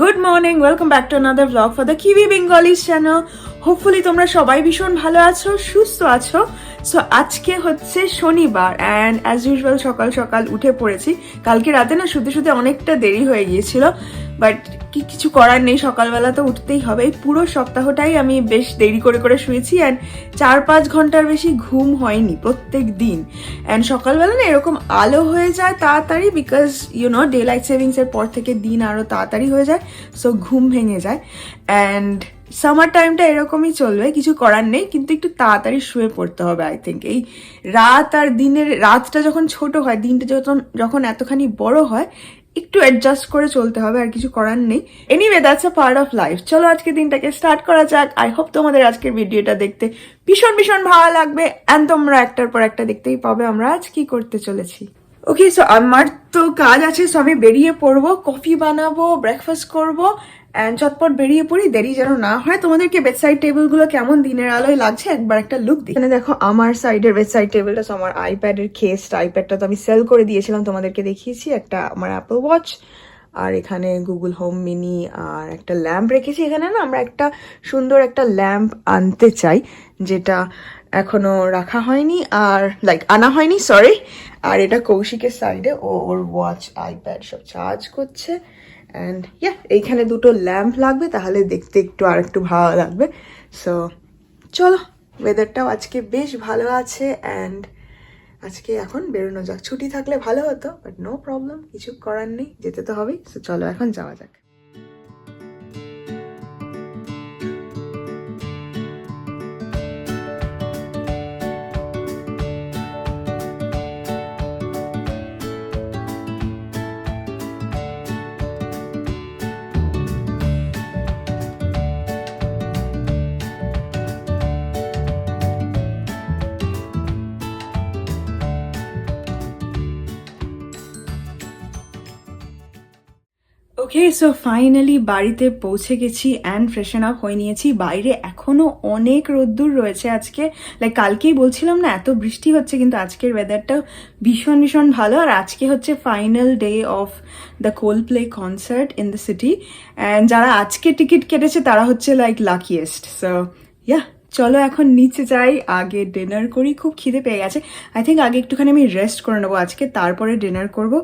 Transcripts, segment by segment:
Good morning welcome back to another blog for the Kiwi Bengalis channel hopefully তোমরা সবাই ভীষণ ভালো আছো, সুস্থ আছো। সো আজকে হচ্ছে শনিবার অ্যান্ড অ্যাজ ইউজুয়াল সকাল সকাল উঠে পড়েছি। কালকে রাতে না শুতে শুতে অনেকটা দেরি হয়ে গিয়েছিল বাট কি কিছু করার নেই, সকালবেলা তো উঠতেই হবে। এই পুরো সপ্তাহটাই আমি বেশ দেরি করে করে শুয়েছি অ্যান্ড চার পাঁচ ঘণ্টার বেশি ঘুম হয়নি প্রত্যেক দিন। অ্যান্ড সকালবেলা না এরকম আলো হয়ে যায় তাড়াতাড়ি because you know daylight সেভিংসের পর থেকে দিন আরও তাড়াতাড়ি হয়ে যায় সো ঘুম ভেঙে যায়। অ্যান্ড সামার টাইমটা এরকমই চলবে, কিছু করার নেই, কিন্তু একটু তাড়াতাড়ি শুয়ে পড়তে হবে আই থিঙ্ক এই রাত আর দিনের, রাতটা যখন ছোট হয়, দিনটা যখন যখন এতখানি বড় হয় একটু অ্যাডজাস্ট করে চলতে হবে, আর কিছু করার নেই। Anyway that's a part of life চলো আজকে দিনটাকে স্টার্ট করা যাক। আই হোপ তোমাদের আজকের ভিডিওটা দেখতে ভীষণ ভীষণ ভালো লাগবে অ্যান্ড তোমরা একটার পর একটা দেখতেই পাবে আমরা আজ কি করতে চলেছি। ওকে সো আমার তো কাজ আছে সো আমি বেরিয়ে পড়ব কফি বানাবো ব্রেকফাস্ট করব অ্যান্ড চটপট বেরিয়ে পড়ি, দেরি যেন না হয়। তোমাদেরকে বেডসাইড টেবিলগুলো কেমন দিনের আলোয় লাগছে, একবার একটা লুক দিই। এখানে দেখো, আমার সাইডের বেডসাইড টেবিলটা আমার আইপ্যাডের কেসটা আইপ্যাডটা তো আমি সেল করে দিয়েছিলাম, তোমাদেরকে দেখিয়েছি। একটা আমার অ্যাপল ওয়াচ আর এখানে গুগল হোম মিনি আর একটা ল্যাম্প রেখেছি। এখানে না, আমরা একটা সুন্দর একটা ল্যাম্প আনতে চাই, যেটা এখনও রাখা হয়নি, আর লাইক আনা হয়নি সরি আর এটা কৌশিকের সাইডে ও ওর ওয়াচ আইপ্যাড সব চার্জ করছে। অ্যান্ড ইয়া এইখানে দুটো ল্যাম্প লাগবে, তাহলে দেখতে একটু আর একটু ভালো লাগবে। সো চলো ওয়েদারটাও আজকে বেশ ভালো আছে অ্যান্ড আজকে এখন বেরোনো যাক। ছুটি থাকলে ভালো হতো বাট নো প্রবলেম কিছু করার নেই, যেতে তো হবেই। সো চলো, এখন যাওয়া যাক। ওকে সো ফাইনালি বাড়িতে পৌঁছে গেছি অ্যান্ড ফ্রেশন আপ হয়ে নিয়েছি। বাইরে এখনও অনেক রোদ্দুর রয়েছে আজকে। লাইক কালকেই বলছিলাম না, এত বৃষ্টি হচ্ছে, কিন্তু আজকের ওয়েদারটা ভীষণ ভীষণ ভালো। আর আজকে হচ্ছে final day of the Coldplay concert in the city and যারা আজকে টিকিট কেটেছে, তারা হচ্ছে লাইক লাকিয়েস্ট সো ইয়া চলো এখন নিচে যাই। আগে ডিনার করি, খুব খিদে পেয়ে গেছে। আই থিঙ্ক আগে একটুখানি আমি রেস্ট করে নেব আজকে, তারপরে ডিনার করব।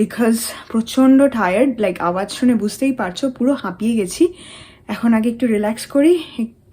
বিকজ প্রচণ্ড টায়ার্ড লাইক আওয়াজ শুনে বুঝতেই পারছ, পুরো হাঁপিয়ে গেছি। এখন আগে একটু রিল্যাক্স করি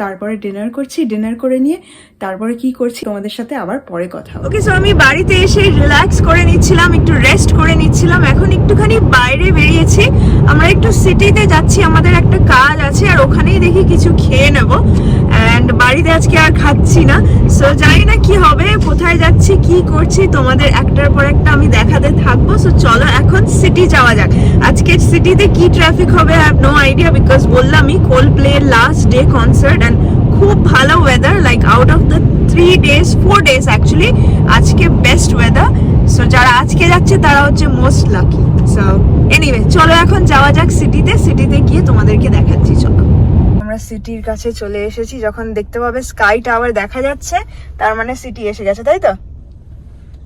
তারপরে ডিনার করছি। ডিনার করে নিয়ে তারপরে কি করছি তোমাদের সাথে আবার পরে কথা ওকে সো আমি বাড়িতে এসে রিল্যাক্স করে নিচ্ছিলাম, একটু রেস্ট করে নিচ্ছিলাম। এখন একটুখানি বাইরে বেরিয়েছি। আমরা একটু সিটিতে যাচ্ছি, আমাদের একটা কাজ আছে, আর ওখানেই দেখি কিছু খেয়ে নেব। অ্যান্ড বাড়িতে আজকে আর খাচ্ছি না। সো জানি না কি হবে, কোথায় যাচ্ছি, কি করছি, তোমাদের একটার পর একটা আমি দেখাতে থাকব। সো চলো এখন সিটি যাওয়া যাক। আজকে সিটিতে কি ট্রাফিক হবে I have no idea because বললামই Coldplay last day concert and খুব ভালো weather like out of the three days four days actually আজকে বেস্ট ওয়েদার সো যারা আজকে যাচ্ছে, তারা হচ্ছে মোস্ট লাকি সো এনিওয়ে চলো এখন যাওয়া যাক সিটিতে সিটিতে গিয়ে তোমাদেরকে দেখাচ্ছি, চলো। আমরা সিটির কাছে চলে এসেছি যখন দেখতে পাবে স্কাই টাওয়ার দেখা যাচ্ছে তার মানে সিটি এসে গেছে তাই তো?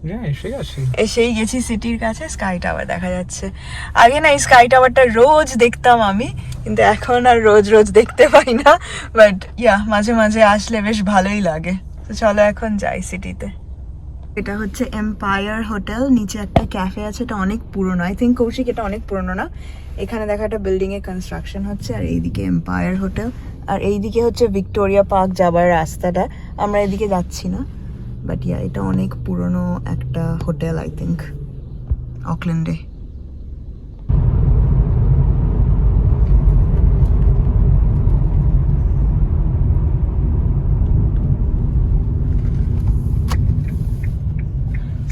হ্যাঁ এসেই গেছি সিটির কাছে স্কাই টাওয়ার দেখা যাচ্ছে। আগে না এই স্কাই টাওয়ারটা রোজ দেখতাম আমি কিন্তু এখন আর রোজ রোজ দেখতে পাই না বাট ইয়া মাঝে মাঝে আসলে বেশ ভালোই লাগে। তো চলো এখন যাই সিটিতে এটা হচ্ছে এম্পায়ার হোটেল নিচে একটা ক্যাফে আছে, এটা অনেক পুরনো। আই থিঙ্ক কৌশিক, এটা অনেক পুরনো না? এখানে দেখা একটা বিল্ডিং এর কনস্ট্রাকশন হচ্ছে, আর এইদিকে এম্পায়ার হোটেল আর এইদিকে হচ্ছে ভিক্টোরিয়া পার্ক যাবার রাস্তাটা। আমরা এদিকে যাচ্ছি না বাট ইয়া এটা অনেক পুরনো একটা হোটেল আই থিঙ্ক অকল্যান্ডে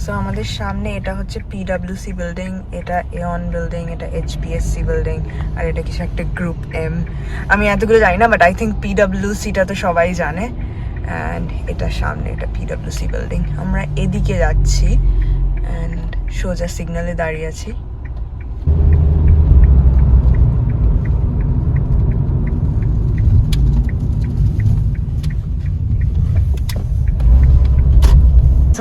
সো আমাদের সামনে এটা হচ্ছে পিডাব্লিউসি বিল্ডিং এটা এন বিল্ডিং এটা এইচপিএসসি বিল্ডিং আর এটা কিছু একটা গ্রুপ এম আমি এতগুলো জানি না বাট আই থিঙ্ক পিডাব্লিউসিটা তো সবাই জানে। অ্যান্ড এটা সামনে এটা পিডাব্লিউসি বিল্ডিং আমরা এদিকে যাচ্ছি অ্যান্ড সোজা সিগনালে দাঁড়িয়ে আছি।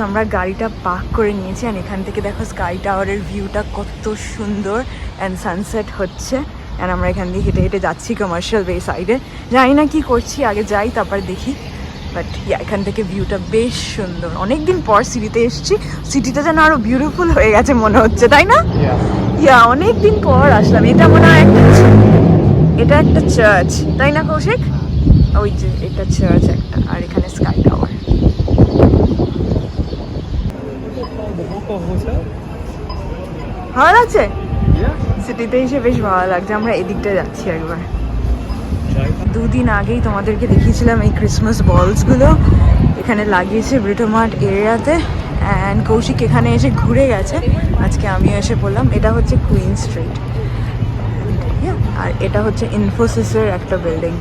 আমরা গাড়িটা পার্ক করে নিয়েছি অ্যান্ড এখান থেকে দেখো স্কাই টাওয়ারের ভিউটা কত সুন্দর অ্যান্ড সানসেট হচ্ছে অ্যান্ড আমরা এখান দিয়ে হেঁটে হেঁটে যাচ্ছি কমার্শিয়াল বে সাইডে জানি না কি করছি আগে যাই তারপর দেখি। বাট এখান থেকে ভিউটা বেশ সুন্দর। অনেকদিন পর সিটিতে এসছি। সিটিটা যেন আরও বিউটিফুল হয়ে গেছে মনে হচ্ছে তাই না? ইয়া অনেক দিন পর আসলাম। এটা মনে হয় একটা এটা একটা চার্চ তাই না কৌশিক? ওই যে এটা চার্চ একটা আর এখানে স্কাই টাওয়ার ভালো লাগছে সিটিতে এসে বেশ ভালো লাগছে আমরা এদিকটা যাচ্ছি একবার। দুদিন আগেই তোমাদেরকে দেখিয়েছিলাম এই ক্রিসমাস বলসগুলো এখানে লাগিয়েছে ব্রিটোমার্ট এরিয়াতে অ্যান্ড কৌশিক এখানে এসে ঘুরে গেছে। আজকে আমিও এসে বললাম এটা হচ্ছে কুইন স্ট্রিট আর এটা হচ্ছে ইনফোসিসের একটা বিল্ডিং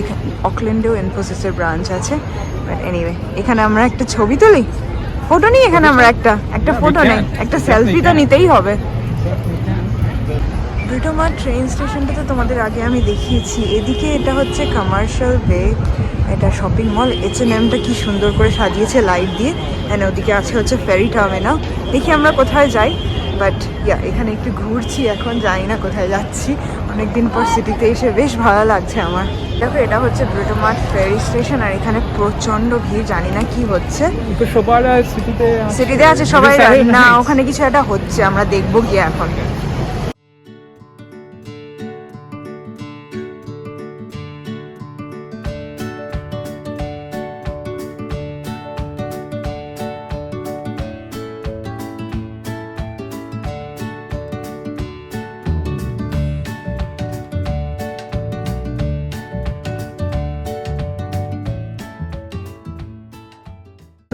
এখানে অকল্যান্ডেও ইনফোসিসের ব্রাঞ্চ আছে। বাট এনিওয়ে এখানে আমরা একটা ছবি তুলি। ফটো নিই এখানে আমরা একটা। একটা ফটো নেই। একটা সেলফি তো নিতেই হবে. ব্রিটোমার ট্রেন স্টেশনটা তো তোমাদের আগে আমি দেখিয়েছি। এদিকে এটা হচ্ছে কমার্শিয়াল বে এটা শপিং মল এইচ এন এমটা কি সুন্দর করে সাজিয়েছে লাইট দিয়ে। অ্যান্ড ওদিকে আছে হচ্ছে ফেরি টার্মিনাল দেখি আমরা কোথায় যাই। বাট ইয়া এখানে একটু ঘুরছি এখন জানি না কোথায় যাচ্ছি। অনেকদিন পর সিটিতে এসে বেশ ভালো লাগছে আমার। দেখো এটা হচ্ছে ব্রুটোমার্ট ফেরি স্টেশন আর এখানে প্রচণ্ড ভিড় জানি না কি হচ্ছে। সিটিতে আছে সবাই না ওখানে কিছু একটা হচ্ছে আমরা দেখব গিয়ে এখন।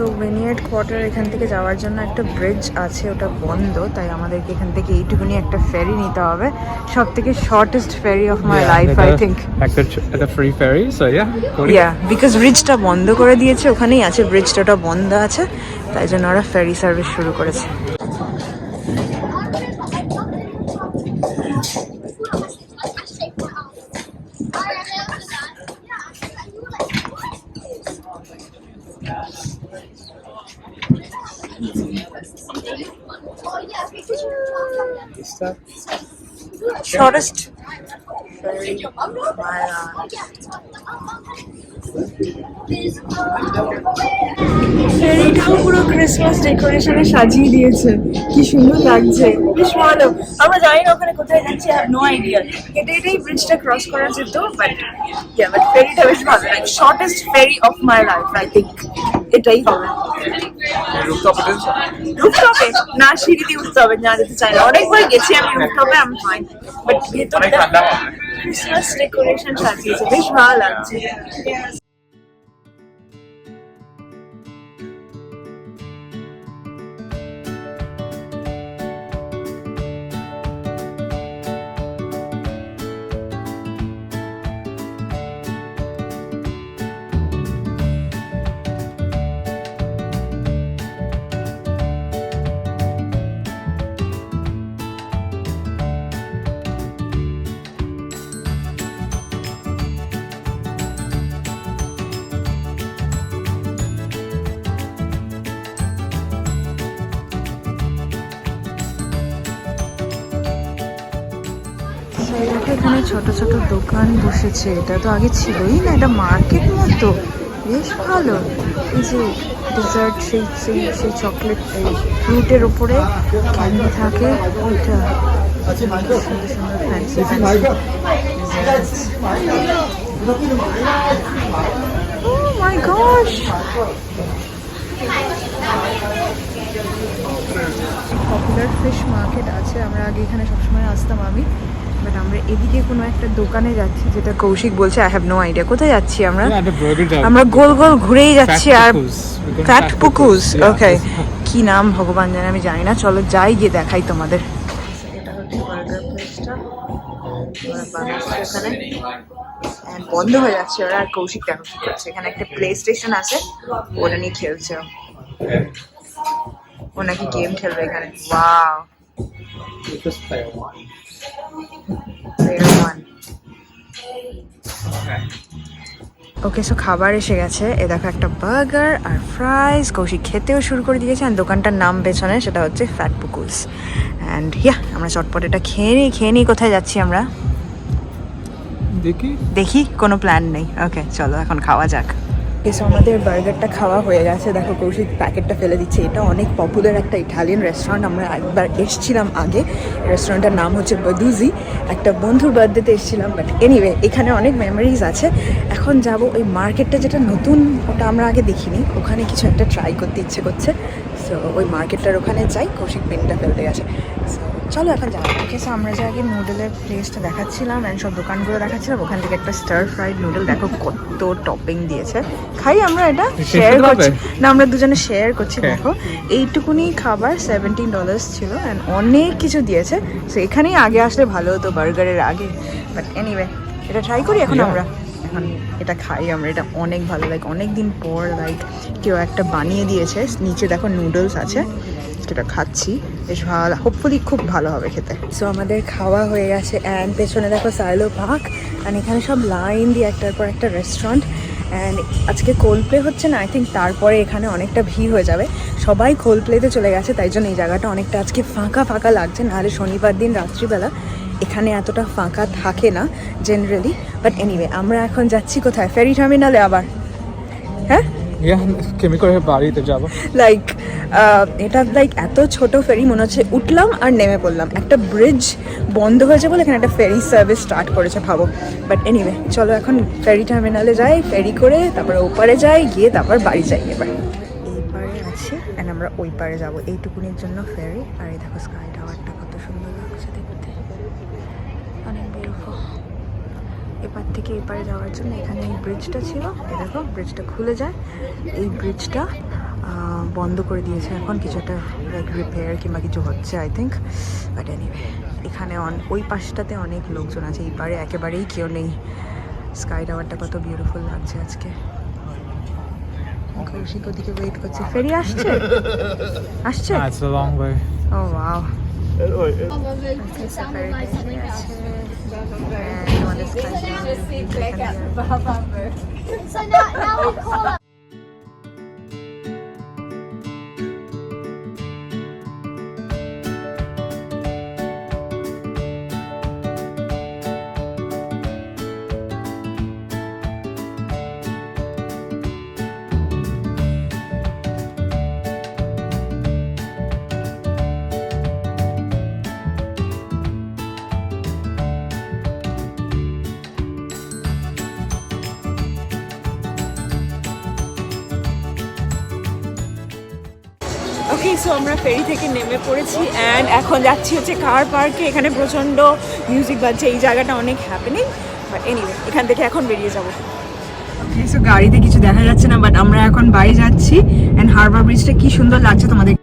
তো ভেনিয়ার্ড কোয়ার্টার এখান থেকে যাওয়ার জন্য একটা ব্রিজ আছে ওটা বন্ধ তাই আমাদেরকে এখান থেকে এইটুকুনি একটা ফেরি নিতে হবে। সব থেকে shortest ferry of my life I think একটা একটা free ferry so yeah yeah because ব্রিজটা বন্ধ করে দিয়েছে ওখানেই আছে ব্রিজটা ওটা বন্ধ আছে তাই জন্য ওরা ফেরি সার্ভিস শুরু করেছে। Is that? Shortest. Uh, ফেরিটাও পুরো ক্রিসমাস ডেকোরেশনে সাজিয়ে দিয়েছে। কি সুন্দর লাগছে। বেশ ভালো। আমরা জানি না ওখানে কোথায় যাচ্ছি হ্যাভ নো আইডিয়া হেঁটে হেঁটেই ব্রিজটা ক্রস করা যেত বাট ইয়া বাট ফেরিটা বেশ ভালো লাগে shortest ferry of my life I think এটাই হবে। রুফটপে না সিঁড়ি দিয়ে উঠতে হবে না যেতে চাই না। অনেকবার গেছি আমি রুফটপে আমি ফাইন বাট ভেতরে ক্রিসমাস ডেকোরেশন সাজিয়েছে। বেশ ভালো লাগছে। এখানে ছোট ছোট দোকান বসেছে। এটা তো আগে ছিলই না, এটা মার্কেট মতো। বেশ ভালো। এই যে ডেজার্ট সেই সেই সেই চকলেট ফ্রুটের উপরে ক্যান্ডি থাকে। ওইটা পপুলার ফিশ মার্কেট আছে। আমরা আগে এখানে সবসময় আসতাম আমি। বাট আমরা এদিকে কোনো একটা দোকানে যাচ্ছি যেটা কৌশিক বলছে আই হ্যাভ নো আইডিয়া কোথায় যাচ্ছি আমরা? আমরা গোল গোল ঘুরেই যাচ্ছি আর ফ্যাট পুকুস ওকে কি নাম ভগবান জানে আমি জানি না। চলো যাই গিয়ে দেখাই তোমাদের। এটা হচ্ছে বার্গার প্লেসটা। এখানে। বন্ধ হয়ে যাচ্ছে ওরা আর কৌশিক দেখো কি করছে। এখানে একটা প্লে স্টেশন আছে ওটা নিয়ে খেলছে। ও। ও নাকি গেম খেলবে এখানে। Wow One. ওকে সো খাবার এসে গেছে। এ দেখো একটা বার্গার আর ফ্রাইস কৌশিক খেতেও শুরু করে দিয়েছে আর দোকানটার নাম পেছনে সেটা হচ্ছে ফ্যাট পুকুলস অ্যান্ড ইয়া আমরা চটপট এটা খেয়ে নিই খেয়ে নিই কোথায় যাচ্ছি আমরা? দেখি। দেখি কোনো প্ল্যান নেই। ওকে চলো এখন খাওয়া যাক। এসে আমাদের বার্গারটা খাওয়া হয়ে গেছে। দেখো কৌশিক প্যাকেটটা ফেলে দিচ্ছে। এটা অনেক পপুলার একটা ইটালিয়ান রেস্টুরেন্ট আমরা একবার এসেছিলাম আগে। রেস্টুরেন্টটার নাম হচ্ছে বদুজি একটা বন্ধুর বার্থডেতে এসেছিলাম বাট এনিওয়ে এখানে অনেক মেমোরিজ আছে। এখন যাব ওই মার্কেটটা যেটা নতুন ওটা আমরা আগে দেখিনি। ওখানে কিছু একটা ট্রাই করতে ইচ্ছে করছে। সো ওই মার্কেটটার ওখানে যাই। কৌশিক পেনটা ফেলতে গেছে। So, চলো এখন যাওয়া ঠিক আছে আমরা যে আগে নুডলের প্লেসটা দেখাচ্ছিলাম অ্যান্ড সব দোকানগুলো দেখাচ্ছিলাম ওখান থেকে একটা স্টার ফ্রাইড নুডল দেখো কত টপিং দিয়েছে। খাই আমরা এটা শেয়ার করছি। না আমরা দুজনে শেয়ার করছি দেখো। এইটুকুনি খাবার সেভেন্টিন ডলার্স ছিল অ্যান্ড অনেক কিছু দিয়েছে। সো এখানেই আগে আসলে ভালো হতো বার্গারের আগে। বাট এনিওয়ে এটা ট্রাই করি এখন আমরা। এখন এটা খাই আমরা এটা অনেক ভালো লাইক অনেক দিন পর লাইক কেউ একটা বানিয়ে দিয়েছে। নিচে দেখো নুডলস আছে। সেটা খাচ্ছি। বেশ ভালো হোপফুলি খুব ভালো হবে খেতে। সো আমাদের খাওয়া হয়ে গেছে অ্যান্ড পেছনে দেখো সাইলো পার্ক অ্যান্ড এখানে সব লাইন দিয়ে একটার পর একটা রেস্টুরেন্ট অ্যান্ড আজকে কোল প্লে হচ্ছে না আই থিঙ্ক তারপরে এখানে অনেকটা ভিড় হয়ে যাবে। সবাই কোল প্লেতে চলে গেছে, তাই জন্য এই জায়গাটা অনেকটা আজকে ফাঁকা ফাঁকা লাগছে। নাহলে শনিবার দিন, রাত্রিবেলা এখানে এতটা ফাঁকা থাকে না জেনারেলি বাট এনিওয়ে আমরা এখন যাচ্ছি কোথায়? ফেরি টার্মিনালে আবার। হ্যাঁ? কেমি বাড়িতে যাব। লাইক এটা লাইক এত ছোট ফেরি, মনে হচ্ছে উঠলাম আর নেমে পড়লাম। একটা ব্রিজ বন্ধ হয়েছে বলে এখানে একটা ফেরি সার্ভিস স্টার্ট করেছে, ভাবো। বাট এনিওয়ে চলো এখন ফেরি টার্মিনালে যাই ফেরি করে তারপরে ওপারে যাই, গিয়ে তারপর বাড়ি যাই এবার। এই পারে আছি অ্যান্ড আমরা ওই পারে যাব। এইটুকুনির জন্য ফেরি আর এই দেখো স্কাই টাওয়ারটা কত সুন্দর লাগছে দেখতে অনেক বিউটিফুল এপার থেকে এপারে যাওয়ার জন্য এখানে এই ব্রিজটা ছিল। দেখো ব্রিজটা খুলে যায়। এই ব্রিজটা বন্ধ করে দিয়েছে এখন। কিছু একটা লাইক রিপেয়ার কিংবা কিছু হচ্ছে আই থিঙ্ক বাট এনিওয়ে এখানে অন ওই পাশটাতে অনেক লোকজন আছে। এই পারে একেবারেই কেউ নেই। স্কাই টাওয়ারটা কত বিউটিফুল লাগছে আজকে। কৌশিক ওদিকে ওয়েট করছে। ফেরি আসছে? আসছে? Just see click at the. So now, now we call up. Okay so আমরা ফেরি থেকে নেমে পড়েছি অ্যান্ড এখন যাচ্ছি হচ্ছে কার পার্কে এখানে প্রচণ্ড মিউজিক বাজছে, এই জায়গাটা অনেক হ্যাপেনিং বাট এনিওয়ে এখান থেকে এখন বেরিয়ে যাব। গাড়িতে কিছু দেখা যাচ্ছে না বাট আমরা এখন বাড়ি যাচ্ছি। অ্যান্ড হারবার ব্রিজটা কি সুন্দর লাগছে তোমাদের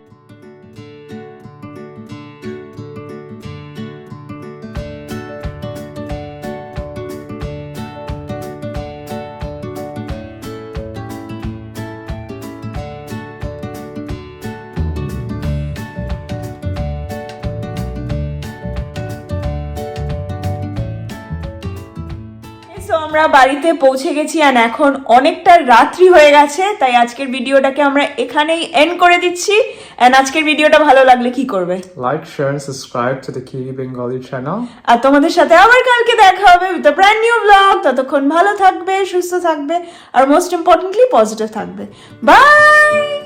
বাড়িতে পৌঁছে গেছি অ্যান্ড এখন অনেকটা রাত্রি হয়ে গেছে তাই আজকের ভিডিওটাকে আমরা এখানেই এন্ড করে দিচ্ছি অ্যান্ড আজকের ভিডিওটা ভালো লাগলে কি করবে? Like share and subscribe to the কিরি Bengali channel আর তোমাদের সাথে আবার কালকে দেখা হবে with a brand new blog ততক্ষণ ভালো থাকবে সুস্থ থাকবে আর মোস্ট ইম্পর্টেন্টলি পজিটিভ থাকবে। বাই